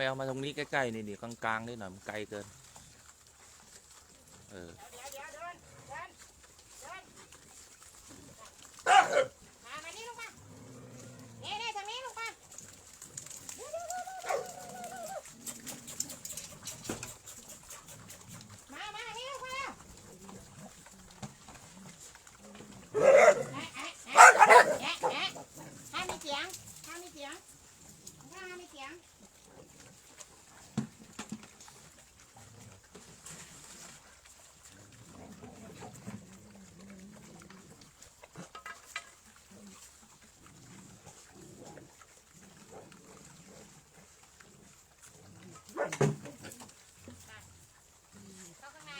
ไม่เอามาตรงนี้ใกล้ๆนี่นี่กลางๆนี่หน่อยมันไกลเกิน เออ เดี๋ยวเดี๋ยวเดินเดินเดินมามานี่ลงมานี่นี่ทางนี้ลงมาเดี๋ยวเดี๋ยวเดี๋ยวเดี๋ยวเดี๋ยวมามานี่ลงมาแอะแอะแอะแอะแอะห้ามมีเสียงห้ามมีเสียงห้ามมีเสียง เข้าข้างใน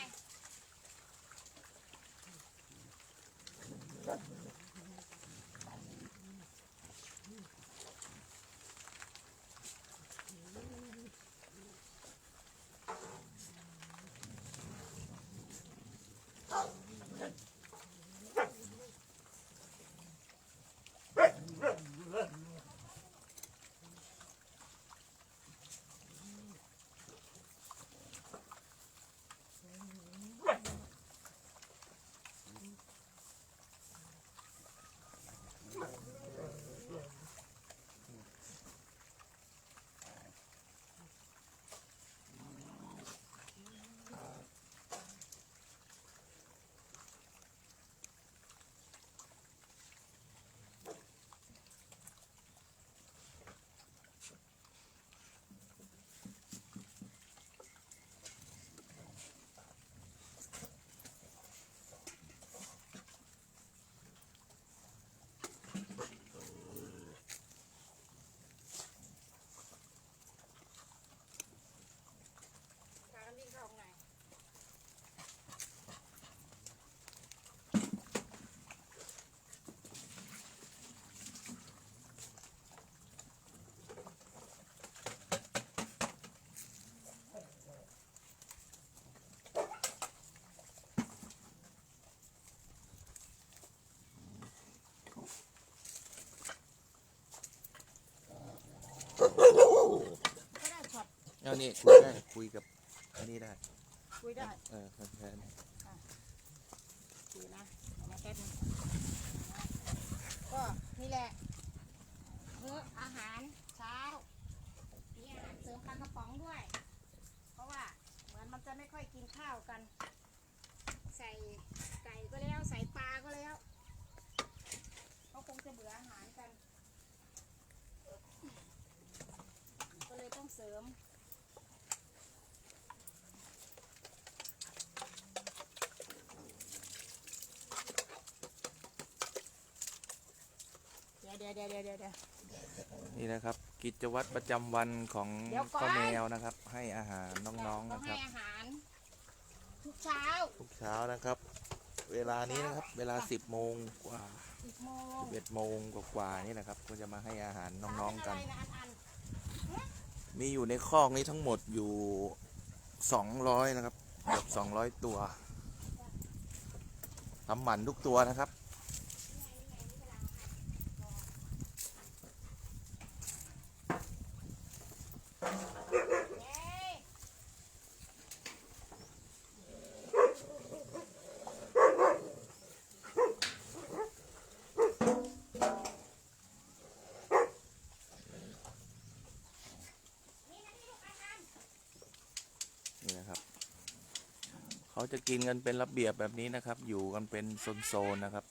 พ เอานี่คุยได้คุยกับอันนี้ได้คุยได้เออแฟนดีนะเอามาแป๊บนึงก็นี่แหละมื้ออาหารเช้ามีอาหารเสริมปลากระป๋องด้วย เพราะว่าเหมือนมันจะไม่ค่อยกินข้าวกัน ใส่ไก่ก็แล้ว ใส่ปลาก็แล้วเขาคงจะเบื่ออาหารกัน ก็เลย ต้องเสริม เดี๋ยวเดี๋ยวเดี๋ยวเดี๋ยวเดี๋ยวๆนี่นะครับ กิจวัตรประจำวันของเดี๋ยวก่อนป้าแมวนะครับ ให้อาหารน้องๆต้อนะงคให้รับอาหาร ทุกเช้าทุกเช้านะครับ เวลานี้นะครับ เวลา 10โมงกว่าสิบโมง11โมงกว่าๆนี่นะครับ ก็จะมาให้อาหารน้องๆกันเป็อะไระอัน มีอยู่ในคอกนี้ทั้งหมดอยู่สองร้อยนะครับเกือบ200ตัวทำหมันทุกตัวนะครับ ๆเย้ย นี่นะครับ เขา จะกินกันเป็นระเบียบแบบนี้นะครับ อยู่กันเป็นโซนๆนะครับ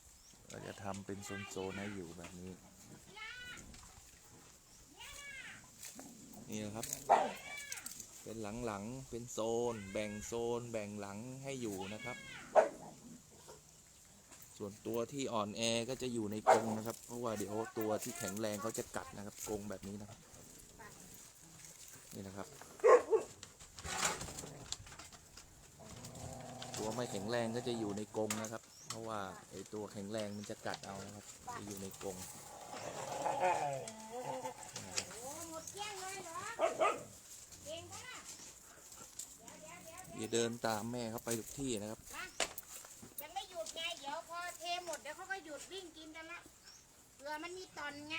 เราจะทำเป็นโซนๆให้อยู่แบบนี้ นี่นะครับ เป็นหลังๆ เป็นโซน แบ่งโซน แบ่งหลังให้อยู่นะครับ ส่วนตัวที่อ่อนแอก็จะอยู่ในกรงนะครับ เพราะว่าเดี๋ยวตัวที่แข็งแรงเขาจะกัดนะครับกรงแบบนี้นะครับ นี่นะครับ ตัวไม่แข็งแรงก็จะอยู่ในกรงนะครับ เพราะว่าไอตัวแข็งแรงมันจะกัดเอานะครับจะอยู่ในกรงโอ้หมดเกลี้ยงเลยเหรอเก่งปะน่ะเดี๋ยวเดี๋ยวเดี๋ยวอย่าเดินตามแม่เขาไปทุกที่นะครับยังไม่หยุดไงเดี๋ยวพอเทหมดเดี๋ยวเขาก็หยุดวิ่งกินกันละเผื่อมันมีตอนไง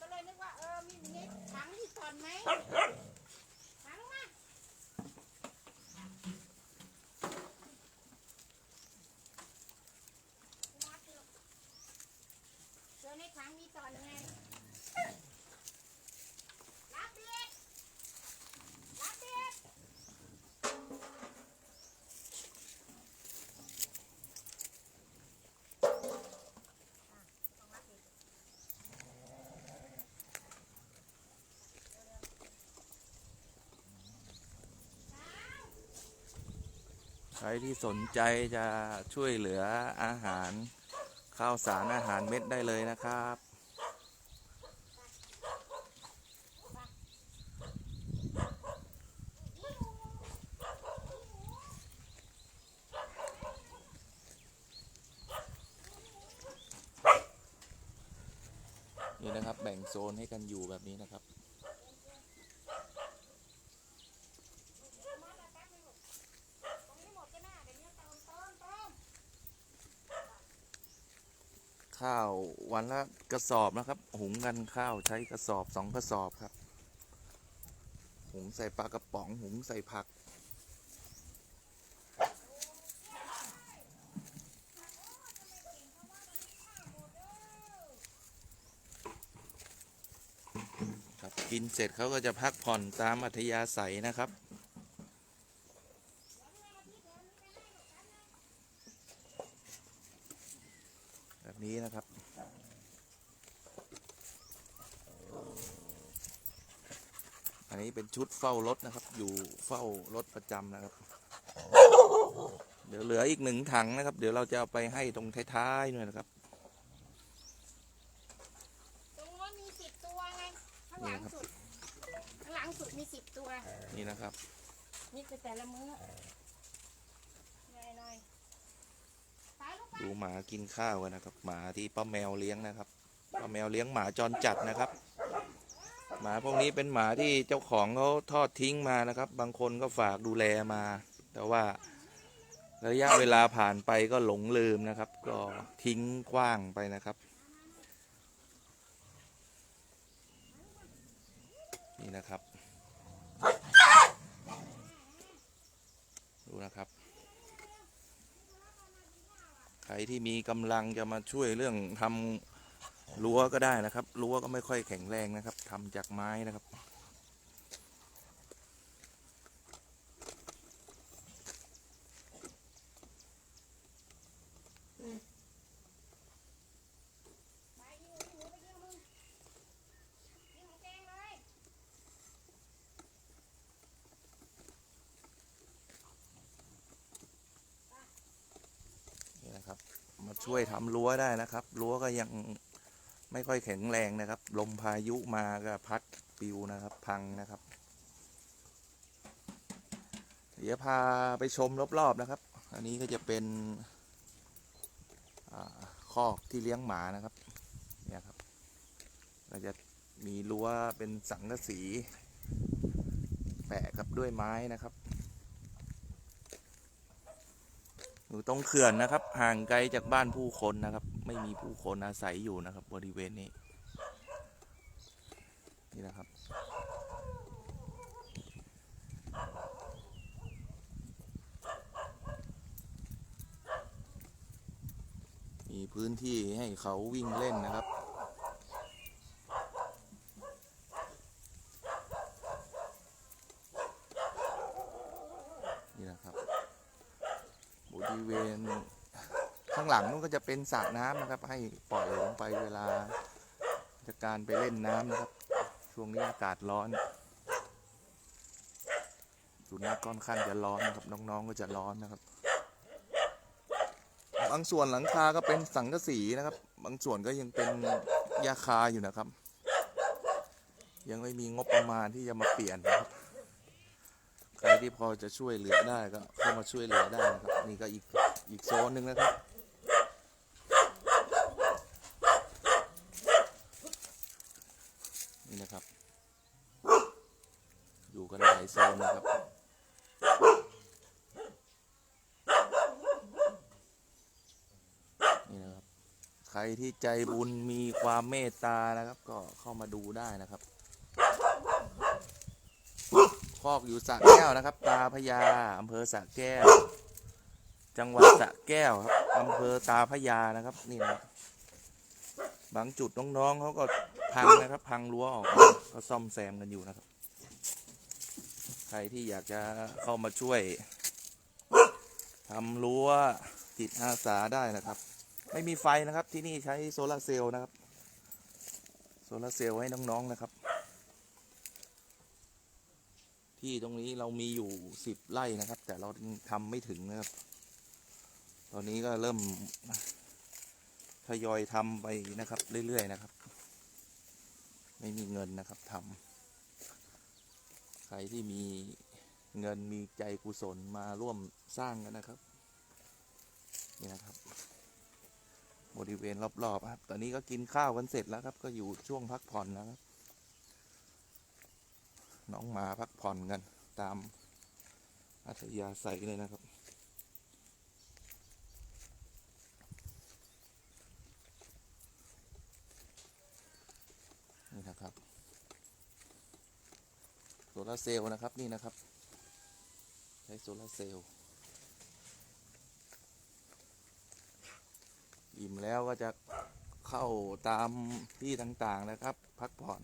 ก็เลยนึกว่าเออมีในถังที่ก่อนไหมถังมา เจอในถังมีตอนไงรับเด็ดรับเด็ดใครที่สนใจจะช่วยเหลืออาหาร ข้าวสารอาหารเม็ดได้เลยนะครับ นี่นะครับแบ่งโซนให้กันอยู่แบบนี้นะครับ ข้าววันละกระสอบนะครับ หุงกันข้าวใช้กระสอบสองกระสอบครับ หุงใส่ปลากระป๋อง หุงใส่ผักครับกินเสร็จเขาก็จะพักผ่อนตามอัธยาศัยนะครับ แบบ นี้นะครับ อันนี้เป็นชุดเฝ้ารถนะครับ อยู่เฝ้ารถประจำนะครับ เดี๋ยวเหลืออีกหนึ่งถังนะครับ เดี๋ยวเราจะเอาไปให้ตรงท้ายๆหน่อยนะครับ ตรงนู้นมีสิบตัวไง ข้างหลังสุด ข้างหลังสุดมีสิบตัว นี่นะครับ นี่คือแต่ละมื้อหน่อยหน่อยๆไปลูกไป ดูหมา กินข้าวกันนะครับ หมาที่ป้าแมวเลี้ยงนะครับป้าแมวเลี้ยงหมาจรจัดนะครับ หมาพวกนี้เป็นหมาที่เจ้าของเขาทอดทิ้งมานะครับ บางคนก็ฝากดูแลมา แต่ว่าระยะเวลาผ่านไปก็หลงลืมนะครับ ก็ทิ้งกว้างไปนะครับ นี่นะครับ ดูนะครับ ใค รที่มีกำลังจะมาช่วยเรื่องทำรั้วก็ได้นะครับรั้วก็ไม่ค่อยแข็งแรงนะครับทำจากไม้นะครับ ไปยิงหนูไปยิงมึงยิงของแกงเลย นี่นะครับ มา ช่วยทำรั้วได้นะครับรั้วก็ยังไม่ค่อยแข็งแรงนะครับ ลมพายุมาก็พัดปิวนะครับ พังนะครับ เดี๋ยวพาไปชมรอบๆนะครับ อันนี้ก็จะเป็นอคอกที่เลี้ยงหมานะครับเนี่ยครับเราจะมีรั้วเป็นสังกะสีแปะกับด้วยไม้นะครับ อยู่ตรงเขื่อนนะครับ ห่างไกลจากบ้านผู้คนนะครับ ไม่มีผู้คนอาศัยอยู่นะครับ บริเวณนี้ นี่นะครับ มีพื้นที่ให้เขาวิ่งเล่นนะครับ นี่นะครับ บ ริเวณข้างหลังนู้นก็จะเป็นสระน้ำนะครับ ให้ปล่อยลงไปเวลาจะการไปเล่นน้ำนะครับ ช่วงนี้อากาศร้อนสุนัขค่อนข้างจะร้อนนะครับน้องๆก็จะร้อนนะครับ บางส่วนหลังคาก็เป็นสังกะสีนะครับ บางส่วนก็ยังเป็นยาคาอยู่นะครับ ยังไม่มีงบประมาณที่จะมาเปลี่ยนนะครับ ใครที่พอจะช่วยเหลือได้ก็เข้ามาช่วยเหลือได้นะครับนี่ก็อีกอีกโซนหนึ่งนะครับนี่นะครับ อยู่กันหลายโซนนะครับนี่นะครับ ใครที่ใจบุญมีความเมตตานะครับ ก็เข้ามาดูได้นะครับ คอกอยู่สระแก้วนะครับ ตาพยาอำเภอสระแก้ว จังหวัดสระแก้วครับอำเภอตาพยานะครับ นี่นะบางจุดน้องๆเขาก็พังนะครับ พังรั้วออกก็ซ่อมแซมกันอยู่นะครับ ใครที่อยากจะเข้ามาช่วยทำรั้วจิตอาสาได้นะครับ ไม่มีไฟนะครับที่นี่ใช้โซลาร์เซลล์นะครับ โซลาร์เซลล์ให้น้องๆนะครับ ที่ตรงนี้เรามีอยู่สิบไร่นะครับ แต่เราทำไม่ถึงนะครับ ตอนนี้ก็เริ่มทยอยทำไปนะครับ เรื่อยๆนะครับ ไม่มีเงินนะครับทำใครที่มีเงินมีใจกุศลมาร่วมสร้างกันนะครับ นี่นะครับบริเวณรอบๆครับ ตอนนี้ก็กินข้าวกันเสร็จแล้วครับ ก็อยู่ช่วงพักผ่อนแล้วครับ น้องหมาพักผ่อนกันตามอัธยาศัยเลยนะครับ นี่นะครับโซลาเซลล์นะครับนี่นะครับ ใช้โซลาเซลล์อิ่มแล้วก็จะเข้าตามที่ต่างๆนะครับ พักผ่อน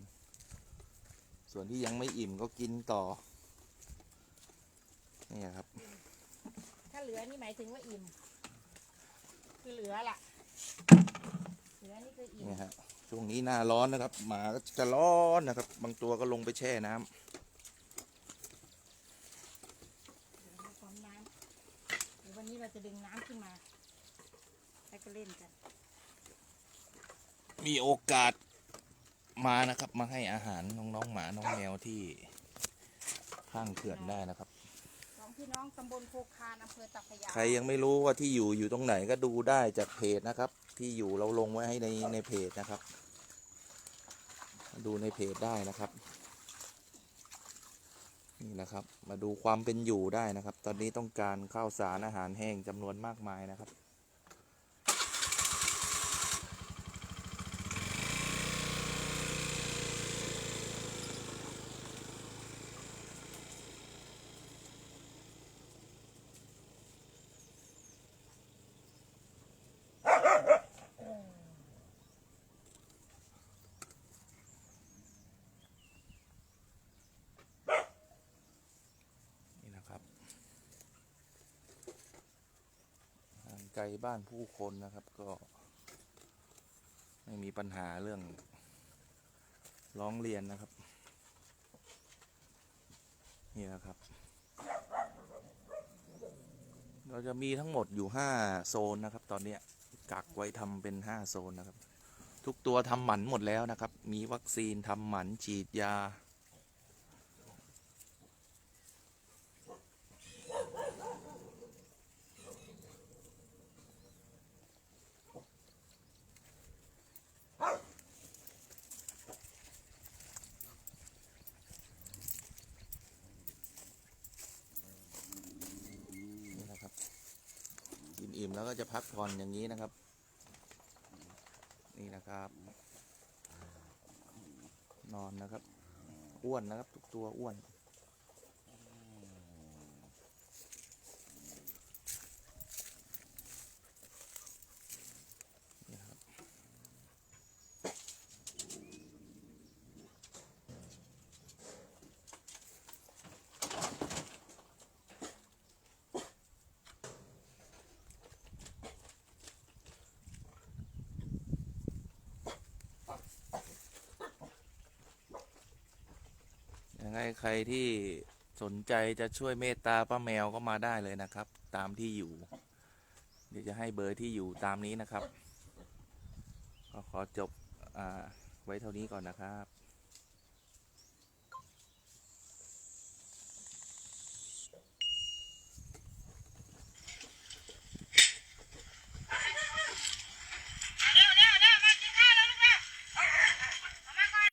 ส่วนที่ยังไม่อิ่มก็กินต่อ นี่ครับ ถ้าเหลือนี่หมายถึงว่าอิ่ม คือเหลือล่ะ เหลือนี่คืออิ่มนี่ฮะช่วงนี้หน้าร้อนนะครับ หมาก็จะร้อนนะครับ บางตัวก็ลงไปแช่น้ำเดี๋ยวเราพร้อมน้ำเดี๋ยววันนี้เราจะดึงน้ำขึ้นมา แล้วก็เล่นกัน มีโอกาส มานะครับ มาให้อาหารน้องๆหมาน้องแมวที่ข้างเขื่อนได้นะครับ สองพี่น้องตำบลโคคานอำเภอตาพระยาใครยังไม่รู้ว่าที่อยู่อยู่ตรงไหนก็ดูได้จากเพจนะครับ ที่อยู่เราลงไว้ให้ในในเพจนะครับ ดูในเพจได้นะครับ นี่นะครับ มาดูความเป็นอยู่ได้นะครับ ตอนนี้ต้องการข้าวสารอาหารแห้งจำนวนมากมายนะครับ นี่นะครับห่างไกลบ้านผู้คนนะครับ ก็ ไม่มีปัญหาเรื่องร้องเรียนนะครับ นี่นะครับ เราจะมีทั้งหมดอยู่ห้าโซนนะครับ ตอนเนี้ยกักไว้ทำเป็นห้าโซนนะครับ ทุกตัวทำหมันหมดแล้วนะครับ มีวัคซีนทำหมันฉีดยา นี่นะครับ ก็จะพักผ่อนอย่างนี้นะครับ นี่นะครับ นอนนะครับ อ้วนนะครับ ทุกตัวอ้วน ยังไงใครที่สนใจจะช่วยเมตตาป้าแมวก็มาได้เลยนะครับ ตามที่อยู่ เดี๋ยวจะให้เบอร์ที่อยู่ตามนี้นะครับ ก็ขอจบอไว้เท่านี้ก่อนนะครับ